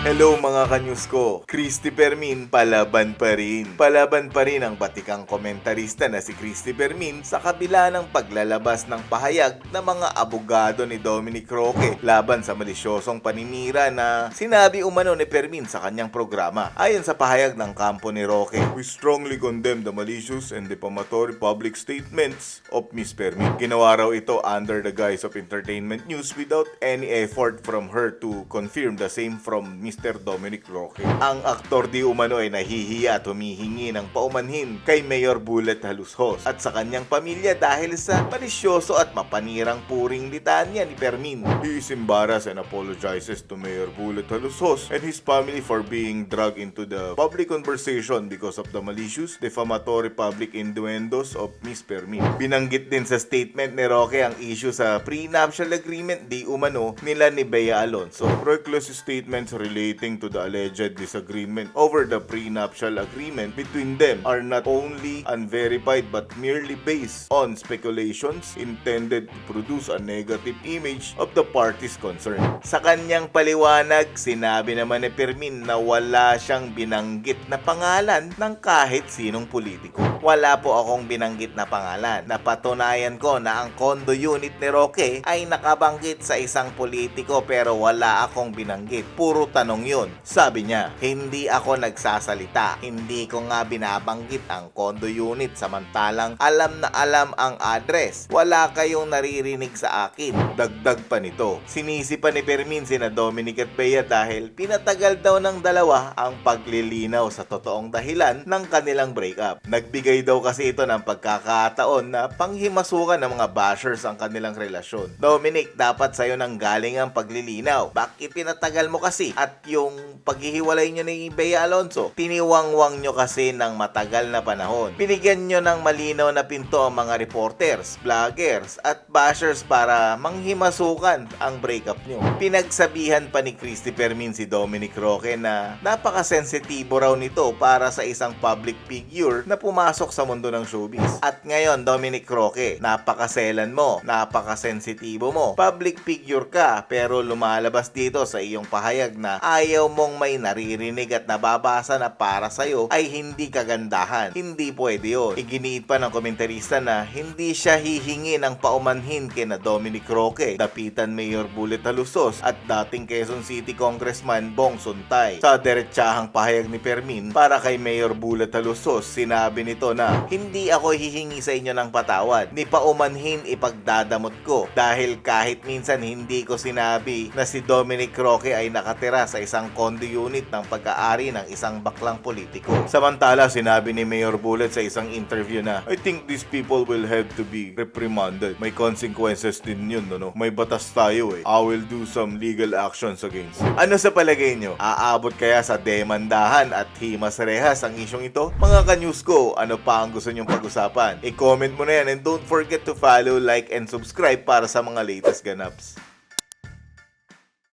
Hello mga kanyus ko, Christy Permin, palaban pa rin. Palaban pa rin ang batikang komentarista na si Christy Permin sa kabila ng paglalabas ng pahayag ng mga abogado ni Dominic Roque laban sa malisyosong paninira na sinabi umano ni Permin sa kanyang programa. Ayon sa pahayag ng kampo ni Roque, We strongly condemn the malicious and defamatory public statements of Miss Permin. Ginawa raw ito under the guise of entertainment news without any effort from her to confirm the same from Mr. Dominic Roque. Ang aktor di umano ay nahihiya at humihingi ng paumanhin kay Mayor Bullet Halushos at sa kanyang pamilya dahil sa malisyoso at mapanirang puring litanya ni Permin. He is embarrassed and apologizes to Mayor Bullet Halushos and his family for being dragged into the public conversation because of the malicious, defamatory public innuendos of Miss Permin. Binanggit din sa statement ni Roque ang issue sa prenuptial agreement di umano nila ni Bea Alonso. Reckless statements relating to the alleged disagreement over the prenuptial agreement between them are not only unverified but merely based on speculations intended to produce a negative image of the parties concerned. Sa kanyang paliwanag, sinabi naman ni Permin na wala siyang binanggit na pangalan ng kahit sinong politiko. Wala po akong binanggit na pangalan. Napatunayan ko na ang condo unit ni Roque ay nakabanggit sa isang politiko pero wala akong binanggit. Puro tanong yun. Sabi niya, hindi ako nagsasalita. Hindi ko nga binabanggit ang condo unit samantalang alam na alam ang address. Wala kayong naririnig sa akin. Dagdag pa nito. Sinisi pa ni Permin sina Dominic at Bea dahil pinatagal daw ng dalawa ang paglilinaw sa totoong dahilan ng kanilang breakup. Nagbigay daw kasi ito ng pagkakataon na panghimasukan ng mga bashers ang kanilang relasyon. Dominic, dapat sa'yo nang galing ang paglilinaw. Bakit pinatagal mo kasi? At yung paghihiwalay nyo ni Bea Alonso, tiniwangwang nyo kasi ng matagal na panahon. Binigyan nyo ng malinaw na pinto ang mga reporters, vloggers, at bashers para manghimasukan ang breakup nyo. Pinagsabihan pa ni Christy Permin si Dominic Roque na napakasensitibo raw nito para sa isang public figure na pumasok sa mundo ng showbiz. At ngayon, Dominic Roque, napakaselan mo, napakasensitibo mo. Public figure ka, pero lumalabas dito sa iyong pahayag na ayaw mong may naririnig at nababasa na para sa'yo ay hindi kagandahan. Hindi pwede yun. Iginiit pa ng komentarista na hindi siya hihingi ng paumanhin kina Dominic Roque, Dapitan Mayor Bullet Halusos at dating Quezon City Congressman Bong Suntay. Sa diretsahang pahayag ni Permin para kay Mayor Bullet Halusos, sinabi nito na hindi ako hihingi sa inyo ng patawad ni paumanhin ipagdadamot ko dahil kahit minsan hindi ko sinabi na si Dominic Roque ay nakatira sa isang condo unit ng pag-aari ng isang baklang politiko. Samantala, sinabi ni Mayor Bullet sa isang interview na I think these people will have to be reprimanded. May consequences din yun, no? May batas tayo eh. I will do some legal actions against. Ano sa palagay nyo? Aabot kaya sa demandahan at himas rehas ang isyong ito? Mga ka-news ko, ano pa ang gusto nyong pag-usapan? I-comment mo na yan and don't forget to follow, like, and subscribe para sa mga latest ganaps.